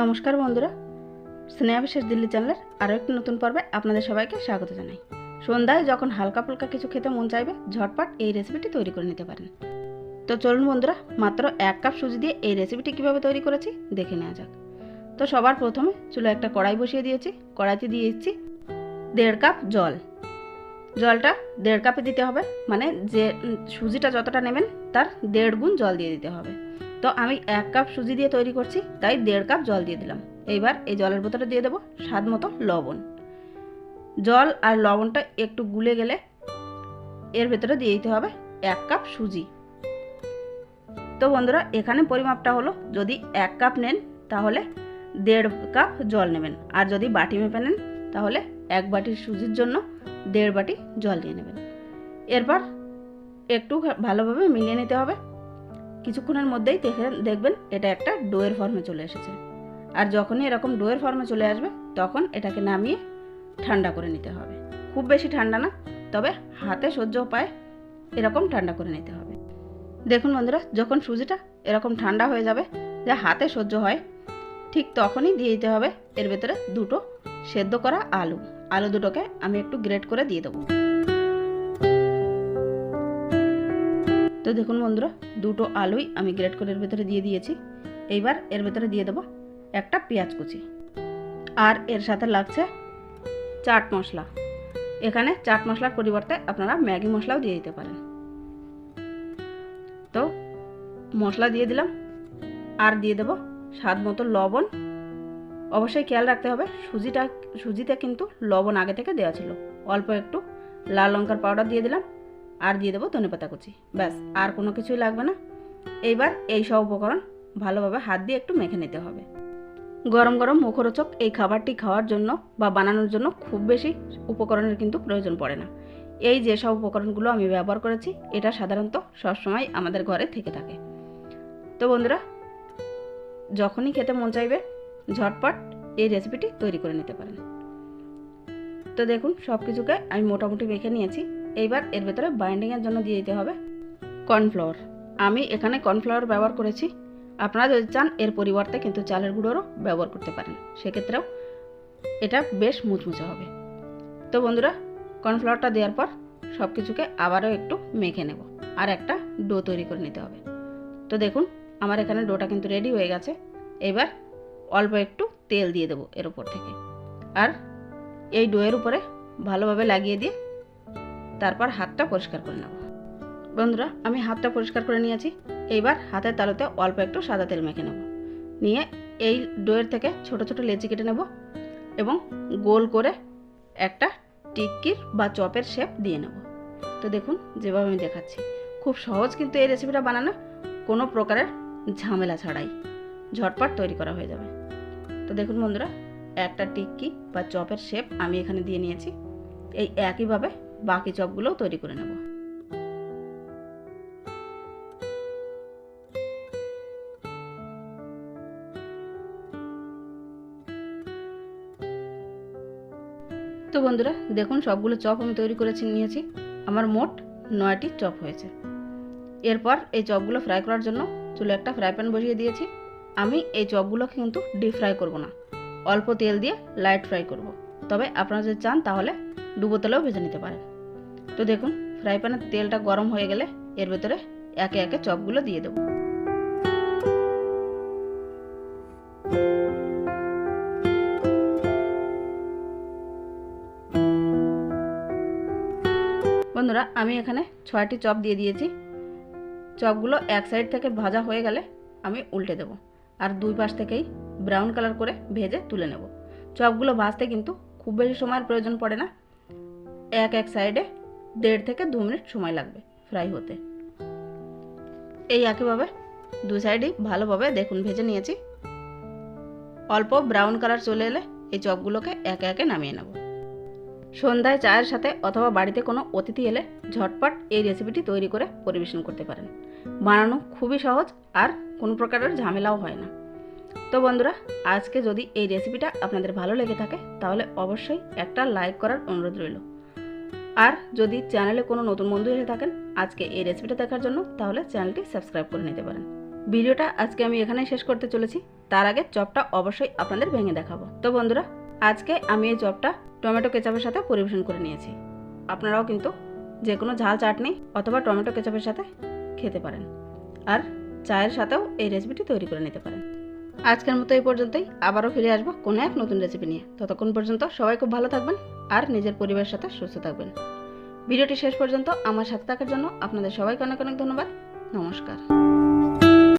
নমস্কার বন্ধুরা। স্নেহা বিশেষ দিল্লি চ্যানেলের আরও একটি নতুন পর্বে আপনাদের সবাইকে স্বাগত জানাই। সন্ধ্যায় যখন হালকা ফুলকা কিছু খেতে মন চাইবে, ঝটপট এই রেসিপিটি তৈরি করে নিতে পারেন। তো চলুন বন্ধুরা, মাত্র এক কাপ সুজি দিয়ে এই রেসিপিটি কীভাবে তৈরি করেছি দেখে নেওয়া যাক। তো সবার প্রথমে চুলো একটা কড়াই বসিয়ে দিয়েছি, কড়াইতে দিয়ে দিচ্ছি দেড় কাপ জল। জলটা দেড় কাপে দিতে হবে মানে যে সুজিটা যতটা নেবেন তার দেড় গুণ জল দিয়ে দিতে হবে। তো আমি এক কাপ সুজি দিয়ে তৈরি করছি, তাই দেড় কাপ জল দিয়ে দিলাম। এইবার এই জলের বোতলে দিয়ে দেবো স্বাদ মতো লবণ। জল আর লবণটা একটু গুলে গেলে এর ভেতরে দিয়ে দিতে হবে এক কাপ সুজি। তো বন্ধুরা, এখানে পরিমাপটা হলো, যদি এক কাপ নেন তাহলে দেড় কাপ জল নেবেন, আর যদি বাটি মেপে নেন তাহলে এক বাটির সুজির জন্য দেড় বাটি জল দিয়ে নেবেন। এরপর একটু ভালোভাবে মিলিয়ে নিতে হবে। কিছুক্ষণের মধ্যেই দেখে দেখবেন এটা একটা ডোয়ের ফর্মে চলে এসেছে। আর যখনই এরকম ডোয়ের ফর্মে চলে আসবে, তখন এটাকে নামিয়ে ঠান্ডা করে নিতে হবে। খুব বেশি ঠান্ডা না, তবে হাতে সহ্য পায় এরকম ঠান্ডা করে নিতে হবে। দেখুন বন্ধুরা, যখন সুজিটা এরকম ঠান্ডা হয়ে যাবে, যা হাতে সহ্য হয়, ঠিক তখনই দিয়ে দিতে হবে। এর ভেতরে দুটো সেদ্ধ করা আলু। আলু দুটোকে আমি একটু গ্রেট করে দিয়ে দেবো। তো দেখুন বন্ধুরা, দুটো আলুই আমি গ্রেট করে এর ভেতরে দিয়ে দিয়েছি। এইবার এর ভেতরে দিয়ে দেবো একটা পেঁয়াজ কুচি। আর এর সাথে লাগছে চাট মশলা। এখানে চাট মশলার পরিবর্তে আপনারা ম্যাগি মশলাও দিয়ে দিতে পারেন। তো মশলা দিয়ে দিলাম। আর দিয়ে দেবো স্বাদ মতো লবণ। অবশ্যই খেয়াল রাখতে হবে, সুজিটা, সুজিতে কিন্তু লবণ আগে থেকে দেওয়া ছিল। অল্প একটু লাল লঙ্কার পাউডার দিয়ে দিলাম। আর দিয়ে দেবো ধনেপাতা কুচি। ব্যাস, আর কোনো কিছুই লাগবে না। এইবার এই সব উপকরণ ভালোভাবে হাত দিয়ে একটু মেখে নিতে হবে। গরম গরম মুখরোচক এই খাবারটি খাওয়ার জন্য বা বানানোর জন্য খুব বেশি উপকরণের কিন্তু প্রয়োজন পড়ে না। এই যে সব উপকরণগুলো আমি ব্যবহার করেছি, এটা সাধারণত সবসময় আমাদের ঘরে থেকে থাকে। তো বন্ধুরা, যখনই খেতে মন চাইবে, ঝটপট এই রেসিপিটি তৈরি করে নিতে পারেন। তো দেখুন সব কিছুকে আমি মোটামুটি মেখে নিয়েছি। এইবার এর ভেতরে বাইন্ডিংয়ের জন্য দিয়ে দিতে হবে কর্নফ্লাওয়ার আমি এখানে কর্নফ্লাওয়ার ব্যবহার করেছি। আপনারা যদি চান, এর পরিবর্তে কিন্তু চালের গুঁড়োরও ব্যবহার করতে পারেন। সেক্ষেত্রেও এটা বেশ মুচমুচে হবে। তো বন্ধুরা কর্নফ্লাওয়ারটা দেওয়ার পর সব কিছুকে আবারও একটু মেখে নেব আর একটা ডো তৈরি করে নিতে হবে। তো দেখুন, আমার এখানে ডোটা কিন্তু রেডি হয়ে গেছে। এবার অল্প একটু তেল দিয়ে দেবো এর উপর থেকে। আর এই ডোয়ের উপরে ভালোভাবে লাগিয়ে দিয়ে তারপর হাতটা পরিষ্কার করে নেব বন্ধুরা, আমি হাতটা পরিষ্কার করে নিয়েছি। এইবার হাতের তালুতে অল্প একটু সাদা তেল মেখে নেব। নিয়ে এই ডোয়ের থেকে ছোট ছোট লেচি কেটে নেব এবং গোল করে একটা টিক্কির বা চপের শেপ দিয়ে নেব। তো দেখুন, যেভাবে আমি দেখাচ্ছি। খুব সহজ কিন্তু এই রেসিপিটা বানানো কোনো প্রকারের ঝামেলা ছাড়াই। ঝটপট তৈরি করা হয়ে যাবে। তো দেখুন বন্ধুরা, একটা টিক্কি বা চপের শেপ আমি এখানে দিয়ে নিয়েছি। এই একইভাবে বাকি চপগুলোও তৈরি করে নেব। তো বন্ধুরা, দেখুন সবগুলো চপ আমি তৈরি করেছি নিয়েছি। আমার মোট নয়টি চপ হয়েছে। এরপর এই চপগুলো ফ্রাই করার জন্য চুলে একটা ফ্রাই প্যান বসিয়ে দিয়েছি। আমি এই চপগুলোকে কিন্তু ডিপ ফ্রাই করব না। অল্প তেল দিয়ে লাইট ফ্রাই করব। তবে আপনারা যদি চান তাহলে ডুবো তেলেও ভেজে নিতে পারেন। তো দেখুন ফ্রাই প্যানের তেলটা গরম হয়ে গেলে এর ভেতরে একে একে চপগুলো দিয়ে দেবো। বন্ধুরা, আমি এখানে ছয়টি চপ দিয়ে দিয়েছি। চপগুলো এক সাইড থেকে ভাজা হয়ে গেলে আমি উল্টে দেবো আর দুই পাশ থেকেই ব্রাউন কালার করে ভেজে তুলে নেব। চপগুলো ভাজতে কিন্তু খুব বেশি সময়ের প্রয়োজন পড়ে না। এক এক সাইডে দেড় থেকে দু মিনিট সময় লাগবে ফ্রাই হতে। এই একইভাবে দু সাইডই ভালোভাবে দেখুন ভেজে নিয়েছি। অল্প ব্রাউন কালার চলে এলে এই চপগুলোকে একে একে নামিয়ে নেব। সন্ধ্যায় চায়ের সাথে অথবা বাড়িতে কোনো অতিথি এলে ঝটপট এই রেসিপিটি তৈরি করে পরিবেশন করতে পারেন। বানানো খুবই সহজ আর কোনো প্রকারের ঝামেলাও হয় না। তো বন্ধুরা, আজকে যদি এই রেসিপিটা আপনাদের ভালো লেগে থাকে, তাহলে অবশ্যই একটা লাইক করার অনুরোধ রইল। আর যদি চ্যানেলে কোনো নতুন বন্ধু এসে থাকেন, আজকে এই রেসিপিটা দেখার জন্য, তাহলে চ্যানেলটি সাবস্ক্রাইব করে নিতে পারেন। ভিডিওটা আজকে আমি এখানেই শেষ করতে চলেছি। তার আগে চপটা অবশ্যই আপনাদের ভেঙে দেখাবো। তো বন্ধুরা, আজকে আমি এই চপটা টমেটো কেচাপের সাথে পরিবেশন করে নিয়েছি। আপনারাও কিন্তু যে কোনো ঝাল চাটনি অথবা টমেটো কেচাপের সাথে খেতে পারেন। আর চায়ের সাথেও এই রেসিপিটি তৈরি করে নিতে পারেন। আজকের মতো এই পর্যন্তই। আবারও ফিরে আসব কোনো এক নতুন রেসিপি নিয়ে। ততক্ষণ পর্যন্ত সবাই খুব ভালো থাকবেন। আর নিজের পরিবারের সাথে সুস্থ থাকবেন। ভিডিওটি শেষ পর্যন্ত আমার সাথে থাকার জন্য আপনাদের সবাইকে অনেক অনেক ধন্যবাদ। নমস্কার।